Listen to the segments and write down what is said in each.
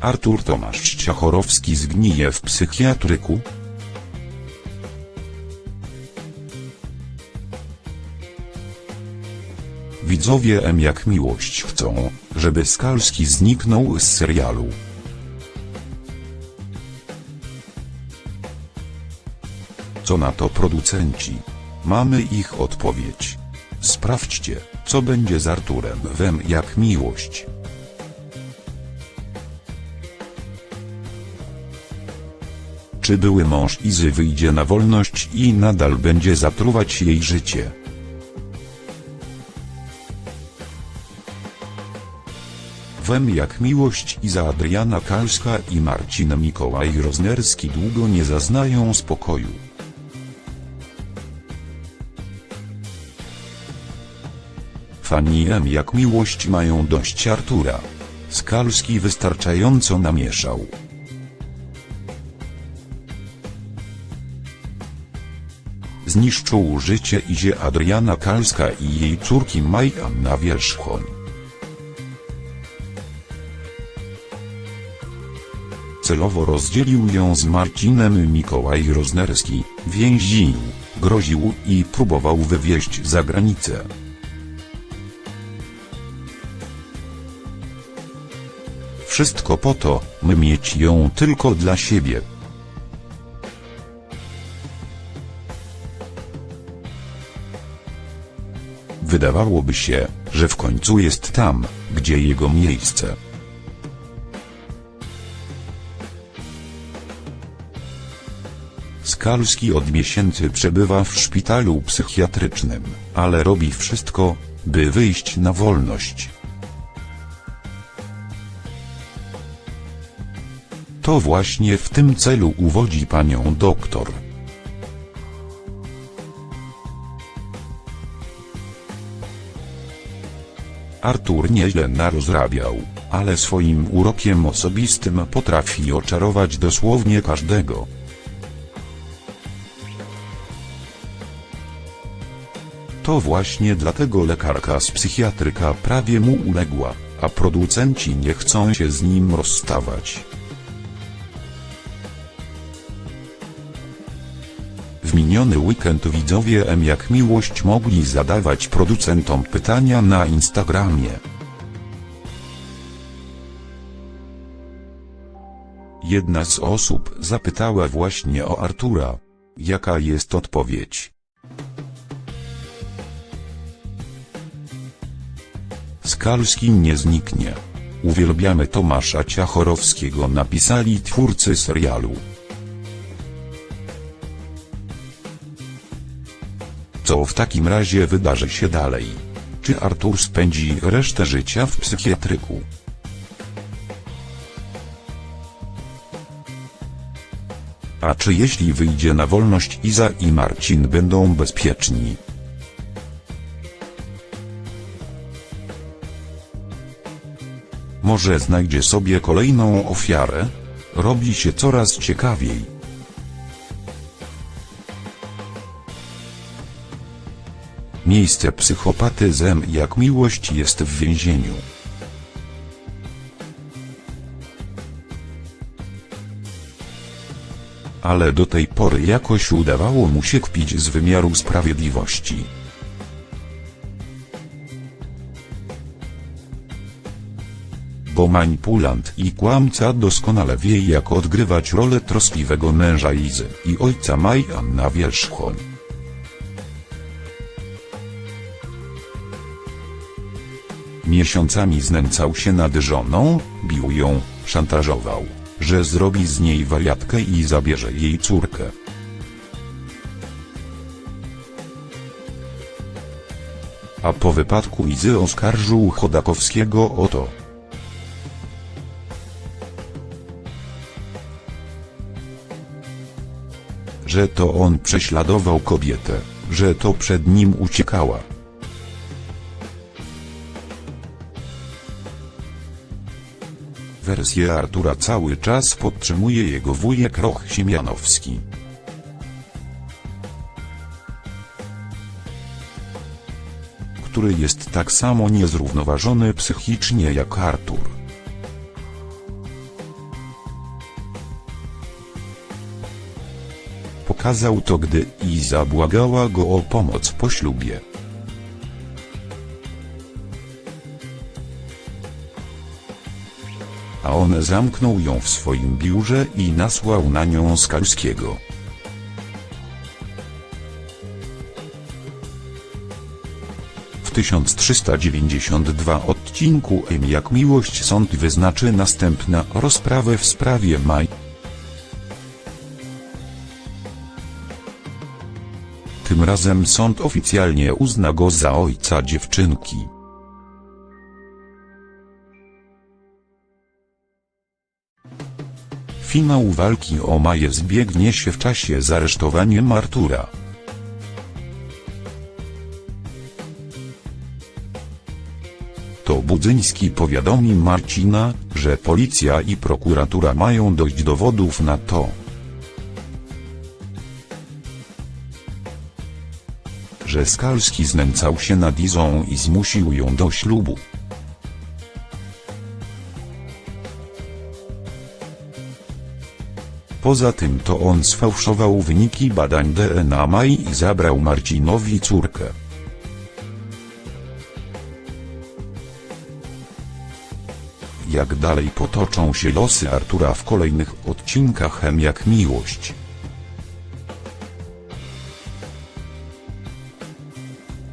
Artur Tomasz Ciachorowski zgnije w psychiatryku? Widzowie M jak miłość chcą, żeby Skalski zniknął z serialu. Co na to producenci? Mamy ich odpowiedź. Sprawdźcie, co będzie z Arturem w M jak miłość. Czy były mąż Izy wyjdzie na wolność i nadal będzie zatruwać jej życie? Wem jak miłość Iza Adriana Kalska i Marcin Mikołaj Roznerski długo nie zaznają spokoju. Fani M jak miłość mają dość Artura. Skalski wystarczająco namieszał. Zniszczył życie Izie Adriana Kalska i jej córki Maj Anna Wierzchoń. Celowo rozdzielił ją z Marcinem Mikołaj Roznerski, więził, groził i próbował wywieźć za granicę. Wszystko po to, by mieć ją tylko dla siebie. Wydawałoby się, że w końcu jest tam, gdzie jego miejsce. Skalski od miesięcy przebywa w szpitalu psychiatrycznym, ale robi wszystko, by wyjść na wolność. To właśnie w tym celu uwodzi panią doktor. Artur nieźle narozrabiał, ale swoim urokiem osobistym potrafi oczarować dosłownie każdego. To właśnie dlatego lekarka z psychiatryka prawie mu uległa, a producenci nie chcą się z nim rozstawać. Miniony weekend widzowie M jak miłość mogli zadawać producentom pytania na Instagramie. Jedna z osób zapytała właśnie o Artura. Jaka jest odpowiedź? Skalski nie zniknie. Uwielbiamy Tomasza Ciachorowskiego napisali twórcy serialu. Co w takim razie wydarzy się dalej? Czy Artur spędzi resztę życia w psychiatryku? A czy jeśli wyjdzie na wolność Iza i Marcin będą bezpieczni? Może znajdzie sobie kolejną ofiarę? Robi się coraz ciekawiej. Miejsce psychopaty zem jak miłość jest w więzieniu. Ale do tej pory jakoś udawało mu się kpić z wymiaru sprawiedliwości. Bo manipulant i kłamca doskonale wie jak odgrywać rolę troskliwego męża Izy i ojca Maj Anna Wierzchoń. Miesiącami znęcał się nad żoną, bił ją, szantażował, że zrobi z niej wariatkę i zabierze jej córkę. A po wypadku Izy oskarżył Chodakowskiego o to. Że to on prześladował kobietę, że to przed nim uciekała. Wersję Artura cały czas podtrzymuje jego wujek Roch Siemianowski. który jest tak samo niezrównoważony psychicznie jak Artur. Pokazał to, gdy Iza błagała go o pomoc po ślubie. Zamknął ją w swoim biurze i nasłał na nią Skalskiego. W 1392 odcinku M jak miłość sąd wyznaczy następna rozprawę w sprawie Maj. Tym razem sąd oficjalnie uzna go za ojca dziewczynki. Finał walki o Maję zbiegnie się w czasie z aresztowaniem Artura. To Budzyński powiadomi Marcina, że policja i prokuratura mają dość dowodów na to, że Skalski znęcał się nad Izą i zmusił ją do ślubu. Poza tym to on sfałszował wyniki badań DNA Maj i zabrał Marcinowi córkę. Jak dalej potoczą się losy Artura w kolejnych odcinkach Hem jak miłość.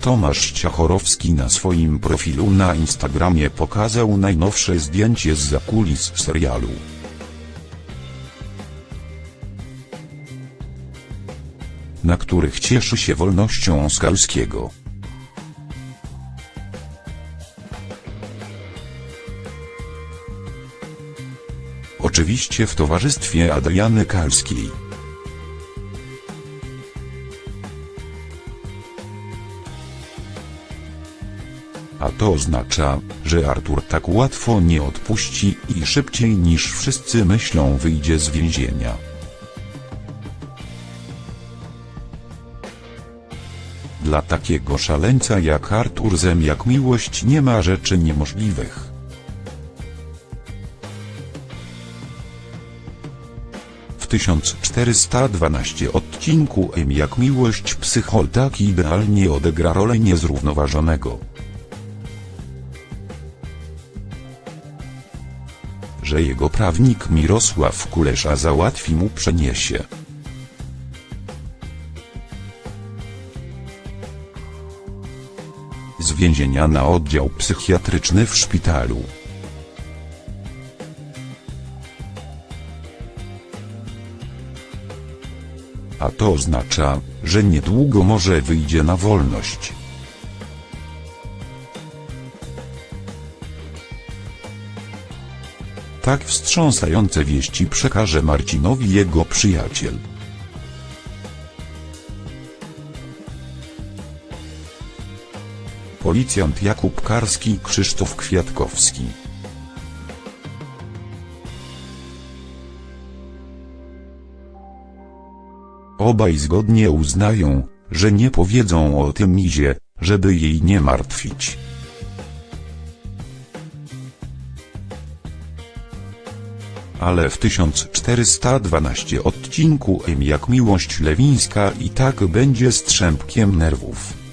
Tomasz Ciachorowski na swoim profilu na Instagramie pokazał najnowsze zdjęcie z zakulis serialu. Na których cieszy się wolnością Skalskiego. Oczywiście w towarzystwie Adriany Kalskiej. A to oznacza, że Artur tak łatwo nie odpuści i szybciej niż wszyscy myślą wyjdzie z więzienia. Dla takiego szaleńca jak Artur Zem jak miłość nie ma rzeczy niemożliwych. W 1412 odcinku M jak miłość psychol tak idealnie odegra rolę niezrównoważonego. Że jego prawnik Mirosław Kulesza załatwi mu przeniesie. Więzienia na oddział psychiatryczny w szpitalu. A to oznacza, że niedługo może wyjdzie na wolność. Tak wstrząsające wieści przekaże Marcinowi jego przyjaciel. Policjant Jakub Karski i Krzysztof Kwiatkowski. Obaj zgodnie uznają, że nie powiedzą o tym Izie, żeby jej nie martwić. Ale w 1412 odcinku M jak miłość lewińska i tak będzie strzępkiem nerwów.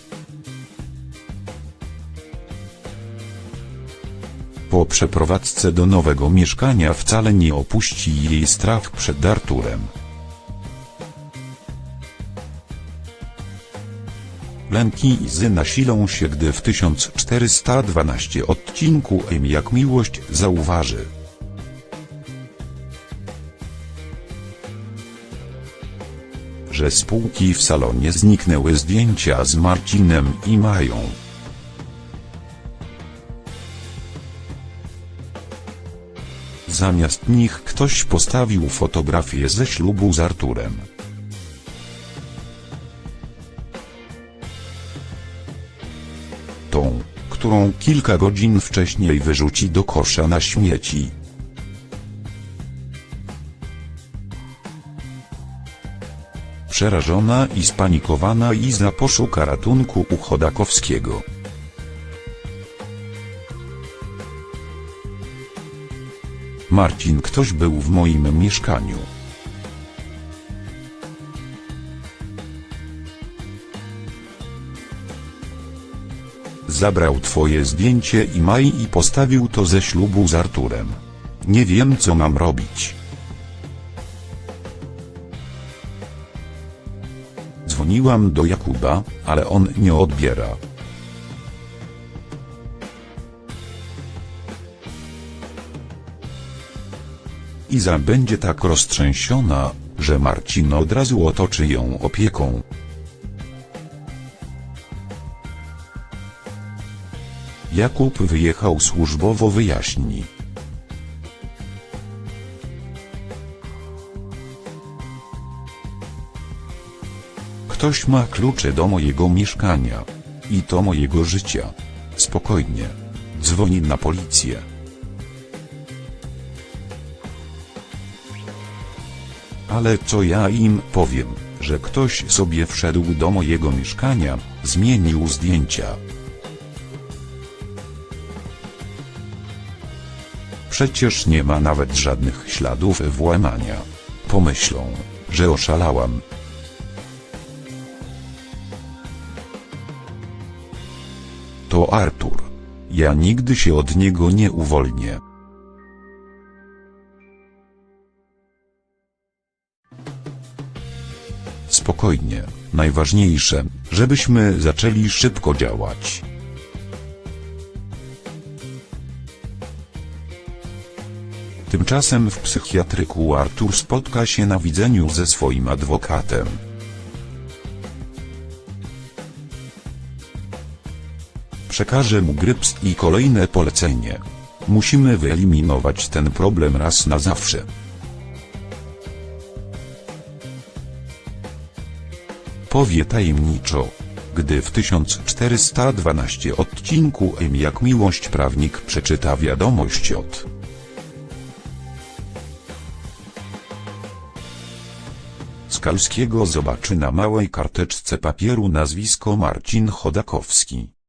Po przeprowadzce do nowego mieszkania wcale nie opuści jej strach przed Arturem. Lęki Izy nasilą się gdy w 1412 odcinku M jak miłość zauważy. Że z półki w salonie zniknęły zdjęcia z Marcinem i Mają. Zamiast nich ktoś postawił fotografię ze ślubu z Arturem. Tą, którą kilka godzin wcześniej wyrzuci do kosza na śmieci. Przerażona i spanikowana Iza poszuka ratunku u Chodakowskiego. Marcin ktoś był w moim mieszkaniu. Zabrał twoje zdjęcie i maj i postawił to ze ślubu z Arturem. Nie wiem co mam robić. Dzwoniłam do Jakuba, ale on nie odbiera. Iza będzie tak roztrzęsiona, że Marcin od razu otoczy ją opieką. Jakub wyjechał służbowo wyjaśni. Ktoś ma klucze do mojego mieszkania. I to mojego życia. Spokojnie. Dzwoni na policję. Ale co ja im powiem, że ktoś sobie wszedł do mojego mieszkania, zmienił zdjęcia. Przecież nie ma nawet żadnych śladów włamania. Pomyślą, że oszalałam. To Artur. Ja nigdy się od niego nie uwolnię. Spokojnie, najważniejsze, żebyśmy zaczęli szybko działać. Tymczasem w psychiatryku Artur spotka się na widzeniu ze swoim adwokatem. Przekażę mu gryps i kolejne polecenie. Musimy wyeliminować ten problem raz na zawsze. Powie tajemniczo. Gdy w 1412 odcinku M jak miłość prawnik przeczyta wiadomość od Skalskiego zobaczy na małej karteczce papieru nazwisko Marcin Chodakowski.